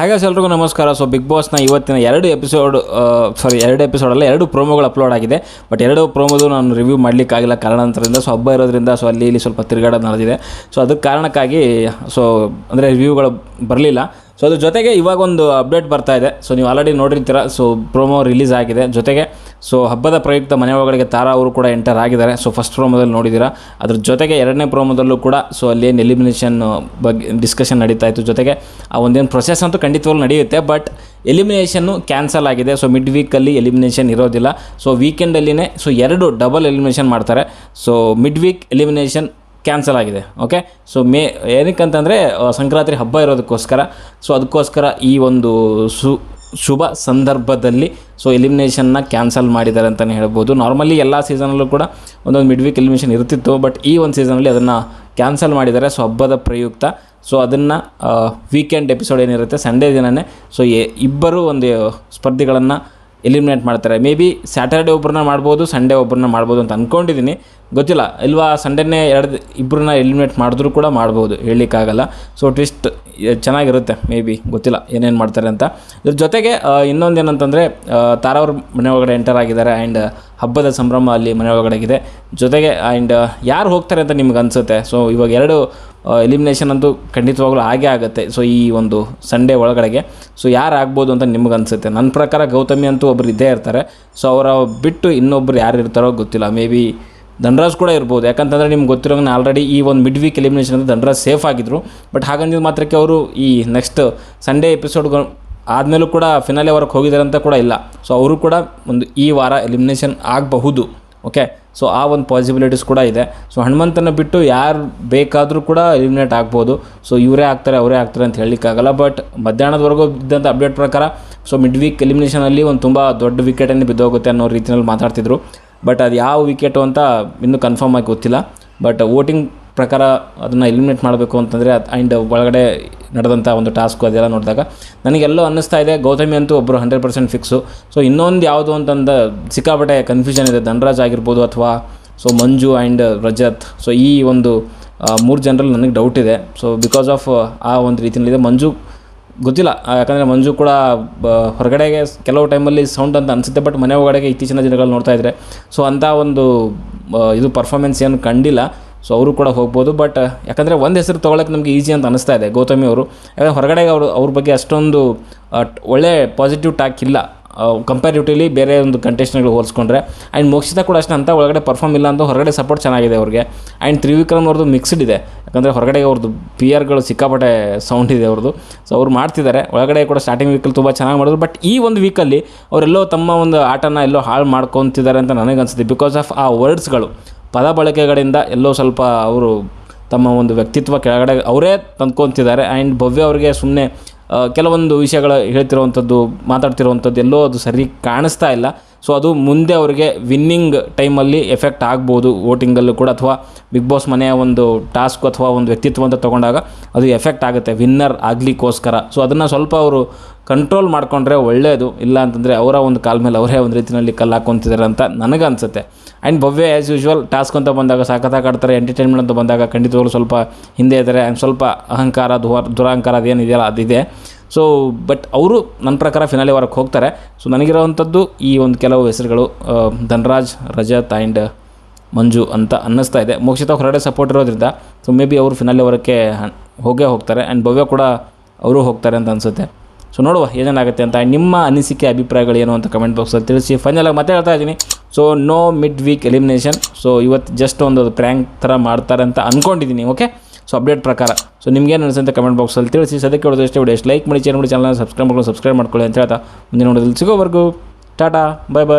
ಹಾಗೆ ಎಲ್ರಿಗೂ ನಮಸ್ಕಾರ. ಸೊ ಬಿಗ್ ಬಾಸ್ನ ಇವತ್ತಿನ ಎರಡು ಎಪಿಸೋಡ್ ಸಾರಿ ಎರಡು ಎಪಿಸೋಡಲ್ಲ ಎರಡು ಪ್ರೋಮೋಗಳು ಅಪ್ಲೋಡ್ ಆಗಿದೆ. ಬಟ್ ಎರಡು ಪ್ರೋಮೋದು ನಾನು ರಿವ್ಯೂ ಮಾಡಲಿಕ್ಕಾಗಿಲ್ಲ ಕಾರಣಾಂತರದಿಂದ. ಸೊ ಹಬ್ಬ ಇರೋದ್ರಿಂದ ಸೊ ಅಲ್ಲಿ ಇಲ್ಲಿ ಸ್ವಲ್ಪ ತಿರುಗಾಡೋದು ನಡೆದಿದೆ. ಸೊ ಅದಕ್ಕೆ ಕಾರಣಕ್ಕಾಗಿ ಸೊ ಅಂದರೆ ರಿವ್ಯೂಗಳು ಬರಲಿಲ್ಲ. ಸೊ ಅದ್ರ ಜೊತೆಗೆ ಇವಾಗ ಒಂದು ಅಪ್ಡೇಟ್ ಬರ್ತಾ ಇದೆ. ಸೊ ನೀವು ಆಲ್ರೆಡಿ ನೋಡಿರ್ತೀರ ಸೊ ಪ್ರೋಮೋ ರಿಲೀಸ್ ಆಗಿದೆ. ಜೊತೆಗೆ ಸೊ ಹಬ್ಬದ ಪ್ರಯುಕ್ತ ಮನೆ ಒಳಗಡೆ ತಾರಾ ಅವರು ಕೂಡ ಎಂಟರ್ ಆಗಿದ್ದಾರೆ. ಸೊ ಫಸ್ಟ್ ಪ್ರೋಮೋದಲ್ಲಿ ನೋಡಿದ್ದೀರಾ ಅದ್ರ ಜೊತೆಗೆ ಎರಡನೇ ಪ್ರೋಮೋದಲ್ಲೂ ಕೂಡ ಸೊ ಅಲ್ಲಿ ಏನು ಎಲಿಮಿನೇಷನ್ ಬಗ್ಗೆ ಡಿಸ್ಕಷನ್ ನಡೀತಾ ಇತ್ತು. ಜೊತೆಗೆ, ಆ ಒಂದೇನು ಪ್ರೊಸೆಸ್ ಅಂತೂ ಖಂಡಿತವಾಗ್ಲೂ ನಡೆಯುತ್ತೆ ಬಟ್ ಎಲಿಮಿನೇಷನ್ನು ಕ್ಯಾನ್ಸಲ್ ಆಗಿದೆ. ಸೊ ಮಿಡ್ ವೀಕಲ್ಲಿ ಎಲಿಮಿನೇಷನ್ ಇರೋದಿಲ್ಲ. ಸೊ ವೀಕೆಂಡಲ್ಲಿನೇ ಸೊ ಎರಡು ಡಬಲ್ ಎಲಿಮಿನೇಷನ್ ಮಾಡ್ತಾರೆ. So mid week elimination cancel ಆಗಿದೆ ಓಕೆ ಸೊ ಮೇ, ಏನಕ್ಕಂತಂದರೆ ಸಂಕ್ರಾಂತಿ ಹಬ್ಬ ಇರೋದಕ್ಕೋಸ್ಕರ ಸೊ ಅದಕ್ಕೋಸ್ಕರ ಈ ಒಂದು ಸು, ಶುಭ ಸಂದರ್ಭದಲ್ಲಿ ಸೊ ಎಲಿಮಿನೇಷನ್ನ ಕ್ಯಾನ್ಸಲ್ ಮಾಡಿದ್ದಾರೆ ಅಂತಲೇ ಹೇಳ್ಬೋದು. ನಾರ್ಮಲಿ ಎಲ್ಲ ಸೀಸನಲ್ಲೂ ಕೂಡ ಒಂದೊಂದು ಮಿಡ್ ವೀಕ್ ಎಲಿಮಿನೇಷನ್ ಇರ್ತಿತ್ತು ಬಟ್ ಈ ಒಂದು ಸೀಸನಲ್ಲಿ ಅದನ್ನು ಕ್ಯಾನ್ಸಲ್ ಮಾಡಿದ್ದಾರೆ. ಸೊ ಹಬ್ಬದ ಪ್ರಯುಕ್ತ ಸೊ ಅದನ್ನು ವೀಕೆಂಡ್ ಎಪಿಸೋಡ್ ಏನಿರುತ್ತೆ ಸಂಡೇ ದಿನವೇ ಸೊ ಇಬ್ಬರು ಒಂದು ಸ್ಪರ್ಧಿಗಳನ್ನು ಎಲಿಮಿನೇಟ್ ಮಾಡ್ತಾರೆ. ಮೇ ಬಿ ಸ್ಯಾಟರ್ಡೆ ಒಬ್ಬರನ್ನ ಮಾಡ್ಬೋದು ಸಂಡೇ ಒಬ್ಬರನ್ನ ಮಾಡ್ಬೋದು ಅಂತ ಅಂದ್ಕೊಂಡಿದ್ದೀನಿ ಗೊತ್ತಿಲ್ಲ, ಇಲ್ವಾ ಸಂಡೇನೇ ಎರಡು ಇಬ್ಬರನ್ನ ಎಲಿಮಿನೇಟ್ ಮಾಡಿದ್ರೂ ಕೂಡ ಮಾಡ್ಬೋದು, ಹೇಳಲಿಕ್ಕಾಗಲ್ಲ. ಸೊ ಟ್ವಿಸ್ಟ್ ಚೆನ್ನಾಗಿರುತ್ತೆ ಮೇ ಬಿ ಗೊತ್ತಿಲ್ಲ, ಏನೇನು ಮಾಡ್ತಾರೆ ಅಂತ. ಇದ್ರ ಜೊತೆಗೆ ಇನ್ನೊಂದು ಏನಂತಂದರೆ ತಾರವ್ರ ಮನೆ ಒಳಗಡೆ ಎಂಟರ್ ಆಗಿದ್ದಾರೆ ಆ್ಯಂಡ್ ಹಬ್ಬದ ಸಂಭ್ರಮ ಅಲ್ಲಿ ಮನೆ ಒಳಗಡೆಗಿದೆ ಜೊತೆಗೆ ಆ್ಯಂಡ್ ಯಾರು ಹೋಗ್ತಾರೆ ಅಂತ ನಿಮ್ಗೆ ಅನಿಸುತ್ತೆ? ಸೊ ಇವಾಗ ಎರಡು ಎಲಿಮಿನೇಷನ್ ಅಂತೂ ಖಂಡಿತವಾಗ್ಲೂ ಆಗೇ ಆಗುತ್ತೆ. ಸೊ ಈ ಒಂದು ಸಂಡೇ ಒಳಗಡೆಗೆ. ಸೊ ಯಾರು ಆಗ್ಬೋದು ಅಂತ ನಿಮ್ಗೆ ಅನಿಸುತ್ತೆ? ನನ್ನ ಪ್ರಕಾರ ಗೌತಮಿ ಅಂತೂ ಒಬ್ಬರು ಇದ್ದೇ ಇರ್ತಾರೆ. ಸೊ ಅವರ ಬಿಟ್ಟು ಇನ್ನೊಬ್ಬರು ಯಾರು ಇರ್ತಾರೋ ಗೊತ್ತಿಲ್ಲ. ಮೇ ಬಿ ಧನರಾಜ್ ಕೂಡ ಇರ್ಬೋದು. ಯಾಕಂತಂದರೆ ನಿಮ್ಗೆ ಗೊತ್ತಿರೋಂಗೆ ಆಲ್ರೆಡಿ ಈ ಒಂದು ಮಿಡ್ ವೀಕ್ ಎಲಿಮಿನೇಷನ್ ಅಂತ ಧನರಾಜ್ ಸೇಫ್ ಆಗಿದ್ದರು ಬಟ್ ಹಾಗಂದಿದ ಮಾತ್ರಕ್ಕೆ ಅವರು ಈ ನೆಕ್ಸ್ಟ್ ಸಂಡೇ ಎಪಿಸೋಡ್ಗಳು ಆದಮೇಲೂ ಕೂಡ ಫಿನಾಲೆ ವರ್ಕ್ ಹೋಗಿದ್ದಾರೆ ಅಂತ ಕೂಡ ಇಲ್ಲ. ಸೊ ಅವರು ಕೂಡ ಒಂದು ಈ ವಾರ ಎಲಿಮಿನೇಷನ್ ಆಗಬಹುದು. ಓಕೆ ಸೊ ಆ ಒಂದು ಪಾಸಿಬಿಲಿಟೀಸ್ ಕೂಡ ಇದೆ. ಸೊ ಹನುಮಂತನ ಬಿಟ್ಟು ಯಾರು ಬೇಕಾದರೂ ಕೂಡ ಎಲಿಮಿನೇಟ್ ಆಗ್ಬೋದು ಸೊ ಇವರೇ ಆಗ್ತಾರೆ, ಅವರೇ ಆಗ್ತಾರೆ ಅಂತ ಹೇಳಲಿಕ್ಕಾಗಲ್ಲ. ಬಟ್ ಮಧ್ಯಾಹ್ನದವರೆಗೂ ಇದ್ದಂಥ ಅಪ್ಡೇಟ್ ಪ್ರಕಾರ ಸೊ ಮಿಡ್ ವೀಕ್ ಎಲಿಮಿನೇಷನಲ್ಲಿ ಒಂದು ತುಂಬ ದೊಡ್ಡ ವಿಕೆಟನ್ನು ಬಿದ್ದೋಗುತ್ತೆ ಅನ್ನೋ ರೀತಿಯಲ್ಲಿ ಮಾತಾಡ್ತಿದ್ರು. ಬಟ್ ಅದು ಯಾವ ವಿಕೆಟು ಅಂತ ಇನ್ನೂ ಕನ್ಫರ್ಮ್ ಆಗಿ ಗೊತ್ತಿಲ್ಲ. ಬಟ್ ವೋಟಿಂಗ್ ಪ್ರಕಾರ ಅದನ್ನು ಎಲಿಮಿನೇಟ್ ಮಾಡಬೇಕು ಅಂತಂದರೆ ಆ್ಯಂಡ್ ಒಳಗಡೆ ನಡೆದಂಥ ಒಂದು ಟಾಸ್ಕು ಅದೆಲ್ಲ ನೋಡಿದಾಗ ನನಗೆಲ್ಲೋ ಅನ್ನಿಸ್ತಾ ಇದೆ. ಗೌತಮಿ ಅಂತೂ ಒಬ್ಬರು ಹಂಡ್ರೆಡ್ ಪರ್ಸೆಂಟ್ ಫಿಕ್ಸು ಸೊ ಇನ್ನೊಂದು ಯಾವುದು ಅಂತಂದ ಸಿಕ್ಕಾಪಟ್ಟೆ ಕನ್ಫ್ಯೂಷನ್ ಇದೆ. ಧನರಾಜ್ ಆಗಿರ್ಬೋದು ಅಥವಾ so Manju and Rajat. So ಈ ಒಂದು ಮೂರು ಜನರಲ್ಲಿ ನನಗೆ ಡೌಟ್ ಇದೆ. ಸೊ ಬಿಕಾಸ್ ಆಫ್ ಆ ಒಂದು ರೀತಿಯಲ್ಲಿದೆ. ಮಂಜು ಗೊತ್ತಿಲ್ಲ. ಯಾಕಂದರೆ ಮಂಜು ಕೂಡ ಹೊರಗಡೆಗೆ ಕೆಲವು ಟೈಮಲ್ಲಿ ಸೌಂಡ್ ಅಂತ ಅನಿಸುತ್ತೆ. ಬಟ್ ಮನೆ ಒಳಗಡೆಗೆ ಇತ್ತೀಚಿನ ದಿನಗಳಲ್ಲಿ ನೋಡ್ತಾ ಇದ್ದರೆ ಸೊ ಅಂಥ ಒಂದು ಇದು ಪರ್ಫಾರ್ಮೆನ್ಸ್ ಏನು ಕಂಡಿಲ್ಲ. ಸೊ ಅವರು ಕೂಡ ಹೋಗ್ಬೋದು ಬಟ್ ಯಾಕಂದರೆ ಒಂದು ಹೆಸರು ತೊಗೊಳಕ್ಕೆ ನಮಗೆ ಈಸಿ ಅಂತ ಅನಿಸ್ತಾ ಇದೆ, ಗೌತಮಿ ಅವರು. ಯಾಕಂದರೆ ಹೊರಗಡೆ ಅವರು, ಅವ್ರ ಬಗ್ಗೆ ಅಷ್ಟೊಂದು ಒಳ್ಳೆ ಪಾಸಿಟಿವ್ ಟಾಕ್ ಇಲ್ಲ. ಕಂಪ್ಯಾರಿಟಿವ್ಲಿ ಬೇರೆ ಒಂದು ಕಂಟೆಸ್ಟ್ಗಳು ಹೋಲಿಸ್ಕೊಂಡ್ರೆ. ಆ್ಯಂಡ್ ಮೋಕ್ಷಿತ ಕೂಡ ಅಷ್ಟೇ, ಅಂತ ಒಳಗಡೆ ಪರ್ಫಾರ್ಮ್ ಇಲ್ಲ ಅಂತ ಹೊರಗಡೆ ಸಪೋರ್ಟ್ ಚೆನ್ನಾಗಿದೆ ಅವ್ರಿಗೆ. ಆ್ಯಂಡ್ ತ್ರಿವಿಕ್ರಮ್ ಅವ್ರದ್ದು ಮಿಕ್ಸ್ಡ್ ಇದೆ. ಯಾಕಂದರೆ ಹೊರಗಡೆ ಅವ್ರದ್ದು ಪಿ ಆರ್ಗಳು ಸಿಕ್ಕಾಪಟ್ಟೆ ಸೌಂಡ್ ಇದೆ ಅವ್ರದ್ದು ಸೊ ಅವ್ರು ಮಾಡ್ತಿದ್ದಾರೆ. ಒಳಗಡೆ ಕೂಡ ಸ್ಟಾರ್ಟಿಂಗ್ ವೀಕಲ್ಲಿ ತುಂಬ ಚೆನ್ನಾಗಿ ಮಾಡಿದ್ರು. ಬಟ್ ಈ ಒಂದು ವೀಕಲ್ಲಿ ಅವರೆಲ್ಲೋ ತಮ್ಮ ಒಂದು ಆಟನ ಎಲ್ಲೋ ಹಾಳು ಮಾಡ್ಕೊತಿದ್ದಾರೆ ಅಂತ ನನಗನ್ಸುತ್ತೆ ಬಿಕಾಸ್ ಆಫ್ ಆ ವರ್ಡ್ಸ್ಗಳು ಪದ ಬಳಕೆಗಳಿಂದ ಎಲ್ಲೋ ಸ್ವಲ್ಪ ಅವರು ತಮ್ಮ ಒಂದು ವ್ಯಕ್ತಿತ್ವ ಕೆಳಗಡೆ ಅವರೇ ತಂದ್ಕೊತಿದ್ದಾರೆ. ಆ್ಯಂಡ್ ಭವ್ಯ ಅವರಿಗೆ ಸುಮ್ಮನೆ ಕೆಲವೊಂದು ವಿಷಯಗಳು ಹೇಳ್ತಿರುವಂಥದ್ದು, ಮಾತಾಡ್ತಿರುವಂಥದ್ದು ಎಲ್ಲೋ ಅದು ಸರಿ ಕಾಣಿಸ್ತಾ ಇಲ್ಲ. ಸೊ ಅದು ಮುಂದೆ ಅವರಿಗೆ ವಿನ್ನಿಂಗ್ ಟೈಮಲ್ಲಿ ಎಫೆಕ್ಟ್ ಆಗ್ಬೋದು ವೋಟಿಂಗಲ್ಲೂ ಕೂಡ. ಅಥವಾ ಬಿಗ್ ಬಾಸ್ ಮನೆಯ ಒಂದು ಟಾಸ್ಕ್ ಅಥವಾ ಒಂದು ವ್ಯಕ್ತಿತ್ವ ಅಂತ ತೊಗೊಂಡಾಗ ಅದು ಎಫೆಕ್ಟ್ ಆಗುತ್ತೆ ವಿನ್ನರ್ ಆಗಲಿಕ್ಕೋಸ್ಕರ. ಸೊ ಅದನ್ನು ಸ್ವಲ್ಪ ಅವರು ಕಂಟ್ರೋಲ್ ಮಾಡಿಕೊಂಡ್ರೆ ಒಳ್ಳೆಯದು ಇಲ್ಲ ಅಂತಂದರೆ ಅವರ ಒಂದು ಕಾಲ ಮೇಲೆ ಅವರೇ ಒಂದು ರೀತಿಯಲ್ಲಿ ಕಲ್ಲು ಹಾಕೊತಿದ್ದಾರೆ ಅಂತ ನನಗೆ ಅನಿಸುತ್ತೆ. And Bhavya as usual task ಅಂತ ಬಂದಾಗ ಸಖತ್ತಾಗಿ ಆಡ್ತಾರೆ ಎಂಟರ್ಟೈನ್ಮೆಂಟ್ ಅಂತ ಬಂದಾಗ ಖಂಡಿತವಾಗ್ಲೂ ಸ್ವಲ್ಪ ಹಿಂದೆ ಇದ್ದಾರೆ. ಆ್ಯಂಡ್ ಸ್ವಲ್ಪ ಅಹಂಕಾರ, ದುರ ದುರಹಂಕಾರ ಅದೇನಿದೆಯಲ್ಲ, ಅದಿದೆ. ಸೊ ಬಟ್ ಅವರು ನನ್ನ ಪ್ರಕಾರ ಫಿನಾಲೆ ವಾರಕ್ಕೆ ಹೋಗ್ತಾರೆ. ಸೊ ನನಗಿರೋವಂಥದ್ದು ಈ ಒಂದು ಕೆಲವು ಹೆಸರುಗಳು ಧನ್ರಾಜ್, ರಜತ್ ಆ್ಯಂಡ್ ಮಂಜು ಅಂತ ಅನ್ನಿಸ್ತಾ ಇದೆ. ಮೋಕ್ಷಿತ ಹೊರಗಡೆ ಸಪೋರ್ಟ್ ಇರೋದ್ರಿಂದ ಸೊ ಮೇ ಬಿ ಅವರು ಫಿನಾಲೆ ವರಕ್ಕೆ ಹೋಗೇ ಹೋಗ್ತಾರೆ ಆ್ಯಂಡ್ ಭವ್ಯ ಕೂಡ ಅವರು ಹೋಗ್ತಾರೆ ಅಂತ ಅನಿಸುತ್ತೆ. ಸೊ ನೋಡುವ ಏನೇನಾಗುತ್ತೆ ಅಂತ ನಿಮ್ಮ ಅನಿಸಿಕೆ, ಅಭಿಪ್ರಾಯಗಳು ಏನು ಅಂತ ಕಮೆಂಟ್ ಬಾಕ್ಸಲ್ಲಿ ತಿಳಿಸಿ. ಫೈನಲಾಗಿ ಮತ್ತೆ ಹೇಳ್ತಾ ಇದ್ದೀನಿ. So no mid week elimination so ಇವತ್ತು ಜಸ್ಟ್ ಒಂದು ಪ್ರ್ಯಾಂಕ್ ಥರ ಮಾಡ್ತಾರೆ ಅಂತ ಅಂದ್ಕೊಂಡಿದ್ದೀನಿ ಓಕೆ ಸೊ ಅಪ್ಡೇಟ್ ಪ್ರಕಾರ. ಸೊ ನಿಮ್ಗೇನು ಅನಿಸುತ್ತೆ ಕಮೆಂಟ್ ಬಾಕ್ಸಲ್ಲಿ ತಿಳಿಸಿ. ಸದ್ಯಕ್ಕೆ ಹೊಡೆದು ಎಷ್ಟು ವಿಡಿಯೋ ಲೈಕ್ ಮಾಡಿ ಶೇರ್ ಮಾಡಿ ಚಾನಲ್ ಸಬ್ಸ್ಕ್ರೈಬ್ ಮಾಡ್ಕೊಂಡು ಸಬ್ಸ್ಕ್ರೈಬ್ ಮಾಡ್ಕೊಳ್ಳಿ ಅಂತ ಹೇಳ್ತಾ ಮುಂದಿನ ನೋಡೋದ್ರಲ್ಲಿ ಸಿಗೋವರೆಗೂ. ಟಾಟಾ ಬಾಯ್ ಬಾಯ್